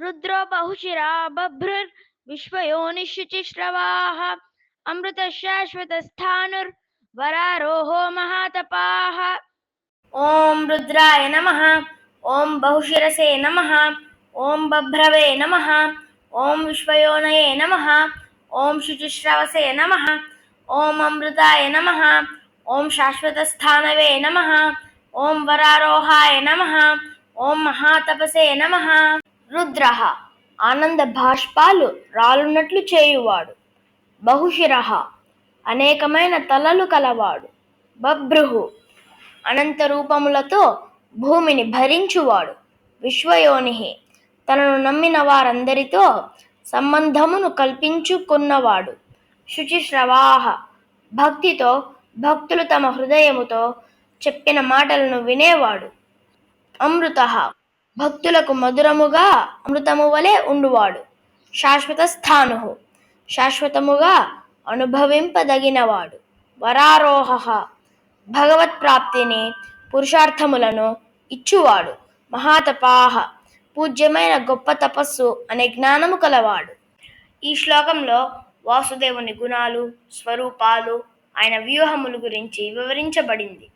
रुद्रो बहुशिरा बभ्रुर् विश्वयोनिश्रुचिश्रवाः अमृतशाश्वतस्थानुर्वरारोहो महातपाः। ॐ रुद्राय नमः, ॐ बहुशिरसे नमः, ॐ बभ्रवे नमः, ॐ विश्वयोनये नमः, ॐ शुचिश्रवसे नमः, ॐ अमृताय नमः, ॐ शाश्वतस्थानवे नमः, ॐ वरारोहाय नमः, ॐ महातपसे नमः। రుద్ర. ఆనంద భాష్పాలు రాలున్నట్లు చేయువాడు. బహుశిర. అనేకమైన తలలు కలవాడు. బభ్రుహు. అనంత రూపములతో భూమిని భరించువాడు. విశ్వయోని తనను నమ్మిన వారందరితో సంబంధమును కల్పించుకున్నవాడు. శుచిశ్రవాహ. భక్తితో భక్తులు తమ హృదయముతో చెప్పిన మాటలను వినేవాడు. అమృత. భక్తులకు మధురముగా అమృతము వలె ఉండువాడు. శాశ్వత స్థాను. శాశ్వతముగా అనుభవింపదగినవాడు. వరారోహ. భగవత్ ప్రాప్తిని పురుషార్థములను ఇచ్చువాడు. మహాతపాహ పూజ్యమైన గొప్ప తపస్సు అనే జ్ఞానము కలవాడు. ఈ శ్లోకంలో వాసుదేవుని గుణాలు స్వరూపాలు ఆయన వ్యూహముల గురించి వివరించబడింది.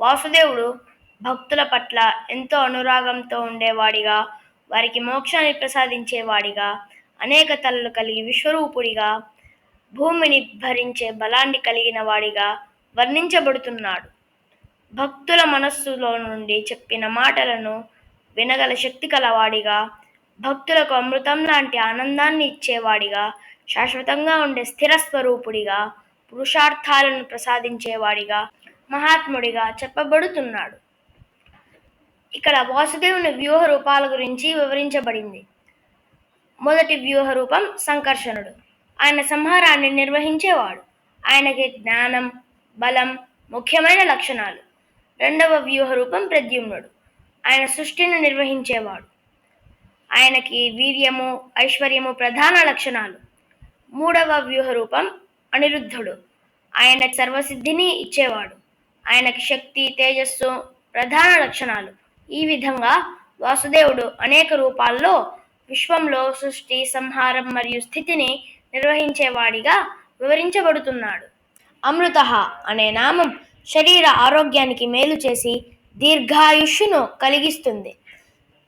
వాసుదేవుడు భక్తుల పట్ల ఎంతో అనురాగంతో ఉండేవాడిగా వారికి మోక్షాన్ని ప్రసాదించేవాడిగా అనేక తలలు కలిగి విశ్వరూపుడిగా భూమిని భరించే బలాన్ని కలిగిన వాడిగా వర్ణించబడుతున్నాడు. భక్తుల మనస్సులో నుండి చెప్పిన మాటలను వినగల శక్తి కలవాడిగా భక్తులకు అమృతం లాంటి ఆనందాన్ని ఇచ్చేవాడిగా శాశ్వతంగా ఉండే స్థిర స్వరూపుడిగా పురుషార్థాలను ప్రసాదించేవాడిగా మహాత్ముడిగా చెప్పబడుతున్నాడు. ఇక్కడ వాసుదేవుని వ్యూహ రూపాల గురించి వివరించబడింది. మొదటి వ్యూహ రూపం సంకర్షణుడు. ఆయన సంహారాన్ని నిర్వహించేవాడు. ఆయనకి జ్ఞానం బలం ముఖ్యమైన లక్షణాలు. రెండవ వ్యూహ రూపం ప్రద్యుమ్నుడు. ఆయన సృష్టిని నిర్వహించేవాడు. ఆయనకి వీర్యము ఐశ్వర్యము ప్రధాన లక్షణాలు. మూడవ వ్యూహ రూపం అనిరుద్ధుడు. ఆయన సర్వసిద్ధిని ఇచ్చేవాడు. ఆయనకి శక్తి తేజస్సు ప్రధాన లక్షణాలు. ఈ విధంగా వాసుదేవుడు అనేక రూపాల్లో విశ్వంలో సృష్టి సంహారం మరియు స్థితిని నిర్వహించేవాడిగా వివరించబడుతున్నాడు. అమృత అనే నామం శరీర ఆరోగ్యానికి మేలు చేసి దీర్ఘాయుష్యును కలిగిస్తుంది.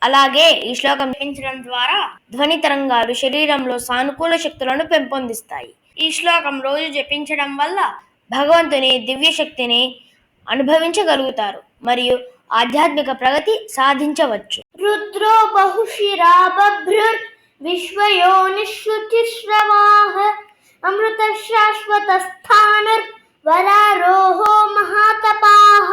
అలాగే ఈ శ్లోకం జపించడం ద్వారా ధ్వని తరంగాలు శరీరంలో సానుకూల శక్తులను పెంపొందిస్తాయి. ఈ శ్లోకం రోజు జపించడం వల్ల భగవంతుని దివ్య శక్తిని అనుభవించగలుగుతారు. మరియు ఆధ్యాత్మిక ప్రగతి సాధించవచ్చు. రుద్రో బహుశిరా బభ్రుర్ విశ్వయోనిశుచిశ్రవాహ అమృత శాశ్వత స్థానర్ వరారోహో మహాతపాహ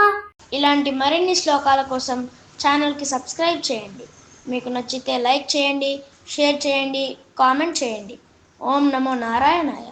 ఇలాంటి మరిన్ని శ్లోకాల కోసం ఛానల్కి సబ్స్క్రైబ్ చేయండి. మీకు నచ్చితే లైక్ చేయండి షేర్ చేయండి కామెంట్ చేయండి. ఓం నమో నారాయణాయ.